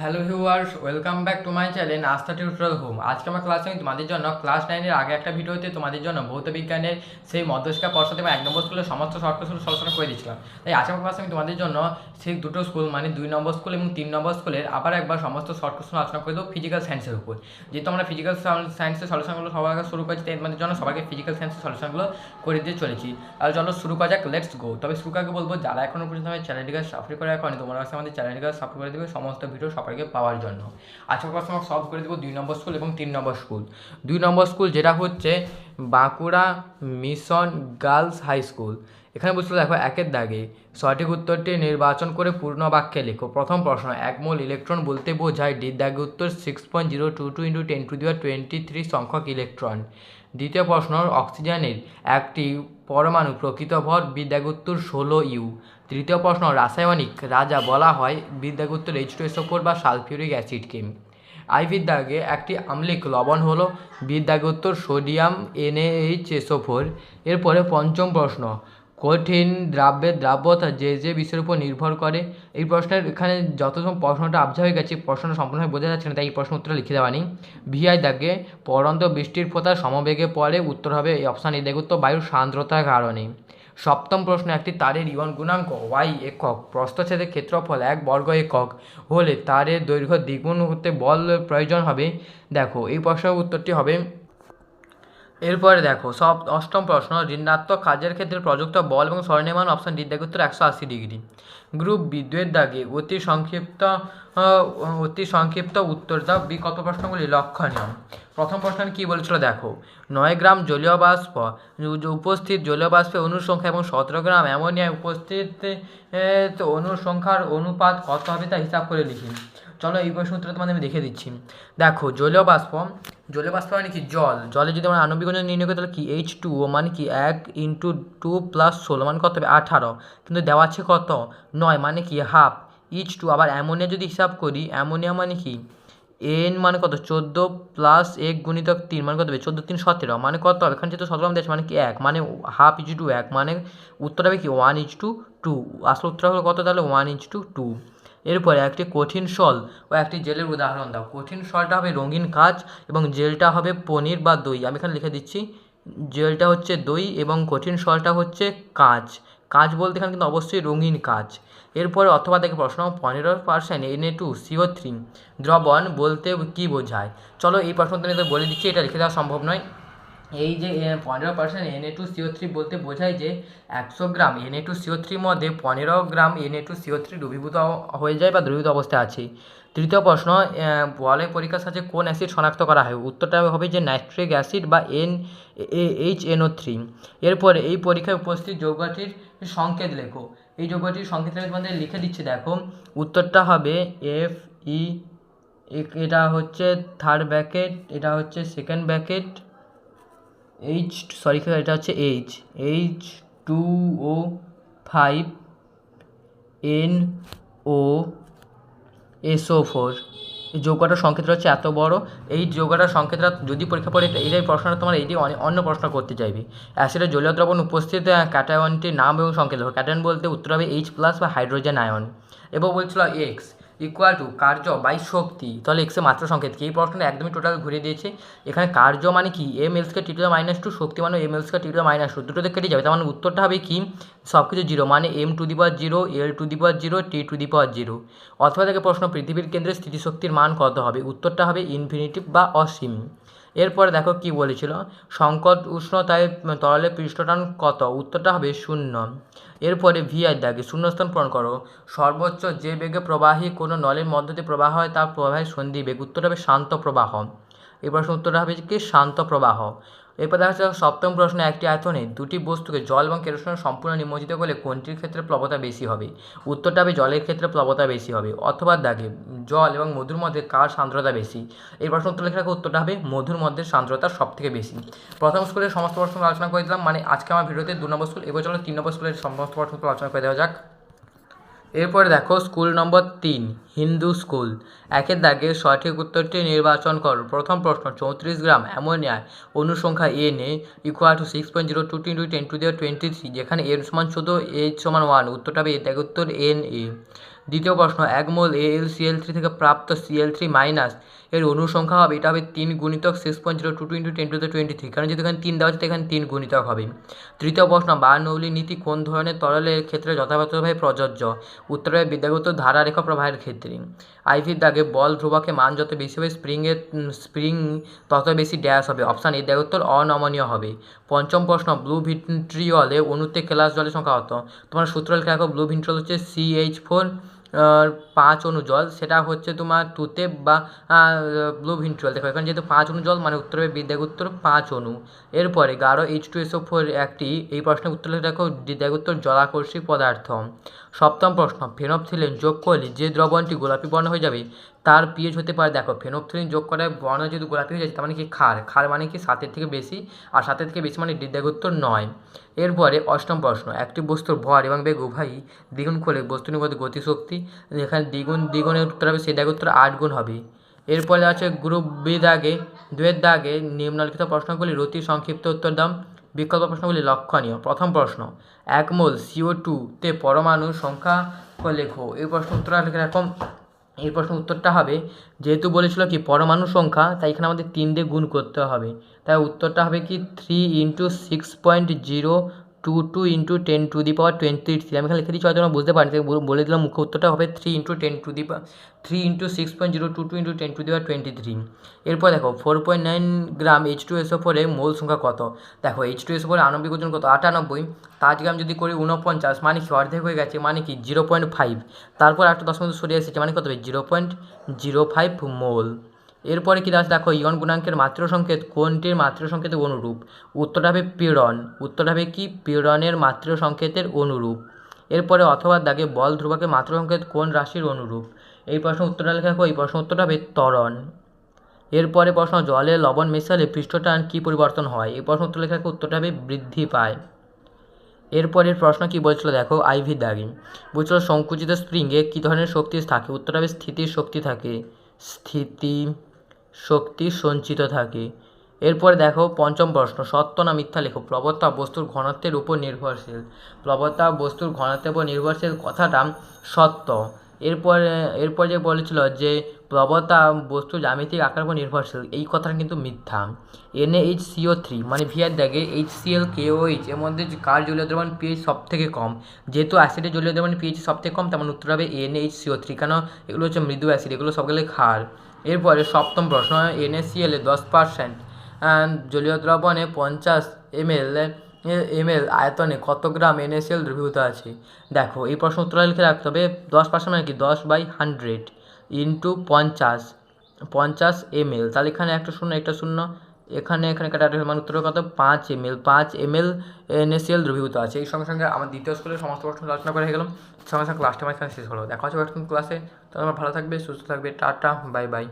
Hello viewers, welcome back to my channel Aastha tutorial home. আজকে আমার ক্লাসে আমি তোমাদের জন্য ক্লাস নাইনের আগে একটা ভিডিওতে তোমাদের জন্য ভৌত বিজ্ঞানের সেই মধ্যশিক্ষা পর্ষদ এবং এক নম্বর স্কুলের সমস্ত শর্ট কোশ্চেন সলিউশন করে দিয়েছিলাম। তাই আজকে আমার ক্লাসে আমি তোমাদের জন্য সেই দুটো স্কুল মানে দুই নম্বর স্কুল এবং তিন নম্বর স্কুলের আবার একবার সমস্ত শর্ট কোশ্চেন আলোচনা করে দেবো ফিজিক্যাল সায়েন্সের উপর। যেহেতু আমরা ফিজিক্যাল সায়েন্সের সলিউশনগুলো সবার আগে শুরু করেছি, তাই তোমাদের জন্য সবাইকে ফিজিক্যাল সায়েন্সের সলিউশনগুলো করে দিয়ে চলেছি। আর চলো শুরু করা যাক লেটস গো তবে শুরু আগে বলব, যারা এখনও পর্যন্ত আমার চ্যানেলটিকে সাবস্ক্রাইব করে রাখো তোমরা আমাদের চ্যানেলটিকে সাবস্ক্রাইব করে দেবে, সমস্ত ভিডিও সবাইকে পাওয়ার জন্য। আজকের প্রশ্ন সলভ করে দেবো দুই নম্বর স্কুল এবং তিন নম্বর স্কুল দুই নম্বর স্কুল যেটা হচ্ছে Bankura mission girls high school এখানে বুঝতে দেখো একের দাগে সঠিক উত্তরটি নির্বাচন করে পূর্ণ বাক্যে লেখো। প্রথম প্রশ্ন, এক মোল ইলেকট্রন বলতে বোঝায় ডি দাগে উত্তর six point zero two two into ten to the power twenty three সংখ্যক ইলেকট্রন দ্বিতীয় প্রশ্ন অক্সিজেনের একটি পরমাণু প্রকৃত ভর বিদ্যাগুত্তর ষোলো ইউ তৃতীয় প্রশ্ন, রাসায়নিক রাজা বলা হয় বিদ্যাগুত্তর এইচ টু এসও ফোর বা সালফিউরিক অ্যাসিড অ্যাসিডকে। আইভির দাগে একটি আম্লিক লবণ হল বিদ্যাগুত্তর সোডিয়াম এনএইচ এসও ফোর এরপরে পঞ্চম প্রশ্ন, কঠিন দ্রাব্যের দ্রাব্যতা যে যে বিষয়ের উপর নির্ভর করে? এই প্রশ্নের এখানে যত প্রশ্নটা আবজা হয়ে গেছে প্রশ্নটা সম্পূর্ণভাবে বোঝা যাচ্ছে না, তাই এই প্রশ্ন উত্তরটা লিখে দেওয়া নেই। ভিআই দাগে, পরন্ত বৃষ্টির ফোঁটা সমবেগে পড়ে উত্তর হবে এই অপশান এই দেখুত্ত বায়ুর সান্দ্রতার কারণে। সপ্তম প্রশ্ন একটি তারের ইয়ন গুণাঙ্ক ওয়াই একক। প্রস্থচ্ছেদের ক্ষেত্রফল এক, বর্গ একক। হলে তারের দৈর্ঘ্য দ্বিগুণ হতে বল প্রয়োজন হবে। দেখো, এই প্রশ্নের উত্তরটি হবে। এরপরে দেখো, সব অষ্টম প্রশ্ন, ঋণাত্মক কাজের ক্ষেত্রে প্রযুক্ত বল এবং স্বর্ণিমান অপশন ডি দেখে উত্তর একশো আশি ডিগ্রি গ্রুপ বি দুয়ের দাগে অতি সংক্ষিপ্ত অতি সংক্ষিপ্ত উত্তর দাও বিকল্প প্রশ্নগুলি লক্ষণীয়। প্রথম প্রশ্ন কী বলেছিল? দেখো, নয় গ্রাম জলীয় বাষ্প উপস্থিত জলীয় বাষ্পের অণুর এবং সতেরো গ্রাম অ্যামোনিয়া উপস্থিত অণুর সংখ্যার অনুপাত কত হবে তা হিসাব করে লিখি। চলো এই প্রশ্ন উত্তরটা তোমাদের আমি দেখে দিচ্ছি। দেখো, জলীয় বাষ্প জলীয় বাষ্প মানে কি? জল। জলে যদি আমরা আণবিক ওজন নির্ণয় করি, তাহলে কি এইচ টু ও মানে কি এক ইন্টু টু প্লাস ষোলো মানে কত হবে? আঠারো। কিন্তু দেওয়া আছে কত? নয় মানে কি হাফ ইচ টু আবার অ্যামোনিয়া যদি হিসাব করি, অ্যামোনিয়া মানে কি? এন মানে কত? চোদ্দ প্লাস এক গুণিতক তিন মানে কত হবে? চোদ্দ তিন সতেরো। মানে কত হবে? এখানে যেহেতু সতেরো দিয়েছে মানে কি এক? মানে হাফ ইচ টু এক। মানে উত্তর হবে কি? ওয়ান ইচ টু টু আসল উত্তর হলো কত তাহলে? ওয়ান ইচ টু টু এরপরে একটি কঠিন সল ও একটি জেলের উদাহরণ দাও। কঠিন সলটা হবে রঙিন কাজ এবং জেলটা হবে পনির বা দই। আমি এখানে লিখে দিচ্ছি, জেলটা হচ্ছে দই এবং কঠিন সলটা হচ্ছে কাঁচ। কাঁচ বলতে এখানে কিন্তু অবশ্যই রঙিন কাজ। এরপরে অথবা দেখে প্রশ্ন, পনেরো percent N A two CO three দ্রবণ বলতে কী বোঝায়? চলো এই প্রশ্নটা নিয়ে বলে দিচ্ছি, এটা লিখে দেওয়া সম্ভব নয়। এই যে পনেরো percent N A two CO three বলতে বোঝায় যে একশো gram N A two CO থ্রির মধ্যে পনেরো gram N A two CO three দ্রবীভূত হয়ে যায় বা দ্রবীভূত অবস্থায় আছে। তৃতীয় প্রশ্ন বলে পরীক্ষার সাথে কোন অ্যাসিড শনাক্ত করা হয়? উত্তরটা হবে যে নাইট্রিক অ্যাসিড বা এন এইচ এনও থ্রি এরপরে এই পরীক্ষায় উপস্থিত যৌগটির সংকেত লেখো। এই যৌগটির সংকেত তোমাদের লিখে দিচ্ছে, দেখো। উত্তরটা হবে এফ ই এটা হচ্ছে থার্ড ব্যাকেট এটা হচ্ছে সেকেন্ড ব্যাকেট এইচ সরি এটা হচ্ছে H H two O five N O SO four এই যৌগটার সংকেতটা হচ্ছে এত বড়। এই যৌগটার সংকেতটা যদি পরীক্ষা পড়ে এটাই প্রশ্নটা তোমার অনেক অন্য প্রশ্ন করতে চাইবে। অ্যাসিডের জলীয় দ্রবণ উপস্থিত ক্যাটায়নটির নাম এবং সংকেত ক্যাটায়ন বলতে উত্তর হবে এইচ প্লাস বা হাইড্রোজেন আয়ন এবং বলছিল এক্স ইকুয়াল টু কার্য বাই শক্তি। তাহলে এক্সের মাত্রা সংকেত কি? এই প্রশ্নটা একদমই টোটাল ঘুরে দিয়েছে। এখানে কার্য মানে কি? M এলসকে T to the minus two শক্তি মানে M এলসকে T to the minus two দুটোতে কেটে যাবে। তার মানে উত্তরটা হবে কি? সব কিছু জিরো মানে M to the power zero L to the power zero T to the power zero অথবা থেকে প্রশ্ন, পৃথিবীর কেন্দ্রে স্থিতিশক্তির মান কত হবে? উত্তরটা হবে ইনফিনিটিভ বা অসীম। এরপরে দেখো কি বলেছিল? সংকট উষ্ণতায় তরলে পৃষ্ঠটান কত? উত্তরটা হবে শূন্য। এরপরে ভিআই দাগে শূন্যস্থান পূরণ করো। সর্বোচ্চ যে বেগে প্রবাহী কোনো নলের মধ্য দিয়ে প্রবাহ হয়, তার প্রবাহের সন্ধি বেগ। উত্তরটা হবে শান্ত প্রবাহ। প্রশ্ন উত্তরটা হবে কি? শান্ত প্রবাহ। এরপর দেখা যাচ্ছে সপ্তম প্রশ্নে একটি আয়তনে দুটি বস্তুকে জল এবং কেরোসিনের সম্পূর্ণ নিমজ্জিত করলে কোনটির ক্ষেত্রে প্লবতা বেশি হবে? উত্তরটা হবে জলের ক্ষেত্রে প্লবতা বেশি হবে। অথবা দাগে জল এবং মধুর মধ্যে কার সান্দ্রতা বেশি? এই প্রশ্ন উত্তর লেখা উত্তরটা হবে মধুর মধ্যে সান্দ্রতা সব থেকে বেশি। প্রথম স্কুলের সমস্ত প্রশ্ন আলোচনা করে দিলাম। মানে আজকে আমার ভিডিওতে দু নম্বর স্কুল এবার চলো তিন নম্বর স্কুলের সমস্ত প্রশ্ন আলোচনা করে দেওয়া যাক। এরপরে দেখো স্কুল নম্বর তিন, হিন্দু স্কুল। একের দাগে সঠিক উত্তরটি নির্বাচন করো। প্রথম প্রশ্ন, চৌত্রিশ gram ammonia অনুসংখ্যা N A equal to six point zero two into ten to the power twenty three যেখানে এন সমান চোদ্দ এইচ সমান ওয়ান উত্তরটা হবে দাগে উত্তর এন এ দ্বিতীয় প্রশ্ন, এক মোল এল সিএল থ্রি থেকে প্রাপ্ত সিএল থ্রি মাইনাস এর অনুসংখ্যা হবে, এটা হবে তিন গুণিতক six point zero two two into ten to twenty three কারণ যদি এখানে তিন দেওয়া তো এখানে তিন গুণিতক হবে। তৃতীয় প্রশ্ন বার্নৌলি নীতি কোন ধরনের তরলের ক্ষেত্রে যথাযথভাবে প্রযোজ্য? উত্তর বিদ্যাগত ধারারেখা প্রবাহের ক্ষেত্রে। আইভির দাগে বল ধ্রুবকের মান যত বেশি হবে স্প্রিংয়ের স্প্রিং তত বেশি ড্যাশ হবে। অপশান এ দেয় উত্তর অনমনীয় হবে। পঞ্চম প্রশ্ন ব্লু ভিট্রিয়লে অণুতে কেলাস জলের সংখ্যা কত? তোমার সূত্র লেখা রাখো ব্লু ভিট্রিয়ল হচ্ছে সিএইচ ফোর পাঁচ অণু জল, সেটা হচ্ছে তোমার তুতে বা ব্লু ভিন্ট্রুয়াল দেখো, এখানে যেহেতু পাঁচ অণু জল মানে উত্তর হবে বিদ্যাগ উত্তর, পাঁচ অণু এরপরে গাঢ় এইচ টু এসও ফোর একটি, এই প্রশ্নের উত্তর দেখো রাখো বিদ্যাগ উত্তর জলাকর্ষী পদার্থ সপ্তম প্রশ্ন ফেনপথিলিন যোগ করলে যে দ্রবণটি গোলাপি বর্ণ হয়ে যাবে তার পিএইচ হতে পারে, দেখো ফেনপথিলিন যোগ করায় বর্ণ যেহেতু গোলাপি হয়ে যায় তার মানে কি ক্ষার? ক্ষার মানে কি সাতের থেকে বেশি, আর সাতের থেকে বেশি মানে বিদ্যাগ উত্তর নয়। এরপরে অষ্টম প্রশ্ন, একটি বস্তুর ভর এবং বেগ উভয়ই দ্বিগুণ করলে বস্তুর মধ্যে গতিশক্তি এখানে দ্বিগুণ, দ্বিগুণের উত্তর হবে, সেই দাগের উত্তর আট গুণ হবে। এরপরে আছে গ্রুপ বি দাগে দুয়ের দাগে নিম্নলিখিত প্রশ্নগুলি রতি সংক্ষিপ্ত উত্তর দাম বিকল্প প্রশ্নগুলি লক্ষণীয়। প্রথম প্রশ্ন, এক মোল সিও টুতে পরমাণুর সংখ্যা লেখো? এই প্রশ্ন লিখে রাখো। এই প্রশ্ন উত্তরটা হবে, যেহেতু বলেছিল কি পরমাণু সংখ্যা, তাই এখানে আমাদের তিন দিয়ে গুণ করতে হবে। তাই উত্তরটা হবে কি three into six point zero two two into ten to the power twenty three আমি এখানে লিখে দিচ্ছি হয়তো বুঝতে পারি বলে দিলাম মুখ্য উত্তরটা হবে three into ten to the three into six point zero two two into ten to the power twenty three এরপর দেখো four point nine gram H two SO ফোরে মোল সংখ্যা কত? দেখো এইচ টু এসও ফোরে আণবিক ওজন কত? আটানব্বই। আজকে আমি যদি করি উনপঞ্চাশ মানে কি? অর্ধেক হয়ে গেছে মানে কি? জিরো পয়েন্ট ফাইভ তারপর একটা দশমিক সরিয়ে এসেছে মানে কত হবে? Zero point zero five mole. এরপরে কী দাস, দেখো ইয়ন গুণাঙ্কের মাত্র সংকেত কোনটির মাত্র সংকেতের অনুরূপ? উত্তরটা হবে পীড়ন। উত্তরটা হবে কি? পীড়নের মাত্র সংকেতের অনুরূপ। এরপরে অথবা দাগে বল ধ্রুবকের মাত্র সংকেত কোন রাশির অনুরূপ? এই প্রশ্ন উত্তরটা লেখা এই প্রশ্ন উত্তরটা হবে ত্বরণ। এরপরে প্রশ্ন, জলে লবণ মেশালে পৃষ্ঠটান কী পরিবর্তন হয়? এই প্রশ্ন উত্তর লেখা উত্তরটা হবে বৃদ্ধি পায়। এরপরের প্রশ্ন কি বলছিল দেখো, আইভি দাগি? বলছিল সংকুচিত স্প্রিংয়ে কী ধরনের শক্তি থাকে? উত্তরটা হবে স্থিতির শক্তি থাকে। স্থিতি শক্তি সঞ্চিত থাকে। এরপরে দেখো, পঞ্চম প্রশ্ন, সত্য না মিথ্যা লেখো? প্লবতা বস্তুর ঘনত্বের উপর নির্ভরশীল। প্লবতা বস্তুর ঘনত্বের উপর নির্ভরশীল কথাটা সত্য। এরপর এরপর যে বলেছিল যে প্রবতা বস্তুর জ্যামিতিক আকার উপর নির্ভরশীল, এই কথাটা কিন্তু মিথ্যা। এনএইচ সিও থ্রি মানে ভিআর দাগে এইচ সিএল কেওএইচ এর মধ্যে কার জলীয় দ্রবণ পিএইচ সব থেকে কম? যেহেতু অ্যাসিডের জলীয় দ্রবণ পিএইচ সব থেকে কম তেমন উত্তর হবে এনএইচ সিও থ্রি কেন? এগুলো হচ্ছে মৃদু অ্যাসিড এগুলো সবগুলো ক্ষার। এরপরে সপ্তম প্রশ্ন এনএসিএলে দশ পার্সেন্ট জলীয় দ্রবণে পঞ্চাশ এমএল এমএল আয়তনে কত গ্রাম এনএসিএল দ্রবীভূত আছে? দেখো, এই প্রশ্ন উত্তর লিখে রাখতে হবে, দশ পার্সেন্ট মানে কি দশ বাই হান্ড্রেড ইন্টু পঞ্চাশ পঞ্চাশ এমএল তাহলে এখানে একটা শূন্য একটা শূন্য, এখানে এখানে কাটা মানে উত্তর কত? পাঁচ এমএল পাঁচ এমএল এনএসিএল দ্রবীভূত আছে। এই সঙ্গে সঙ্গে আমার দ্বিতীয় স্কুলের সমস্ত প্রশ্ন আলোচনা করে গেলাম। সঙ্গে সঙ্গে ক্লাসটা আমার এখানে শেষ হলো। দেখা হচ্ছে ক্লাসে তো আমার ভালো থাকবে সুস্থ থাকবে টাটা বাই বাই।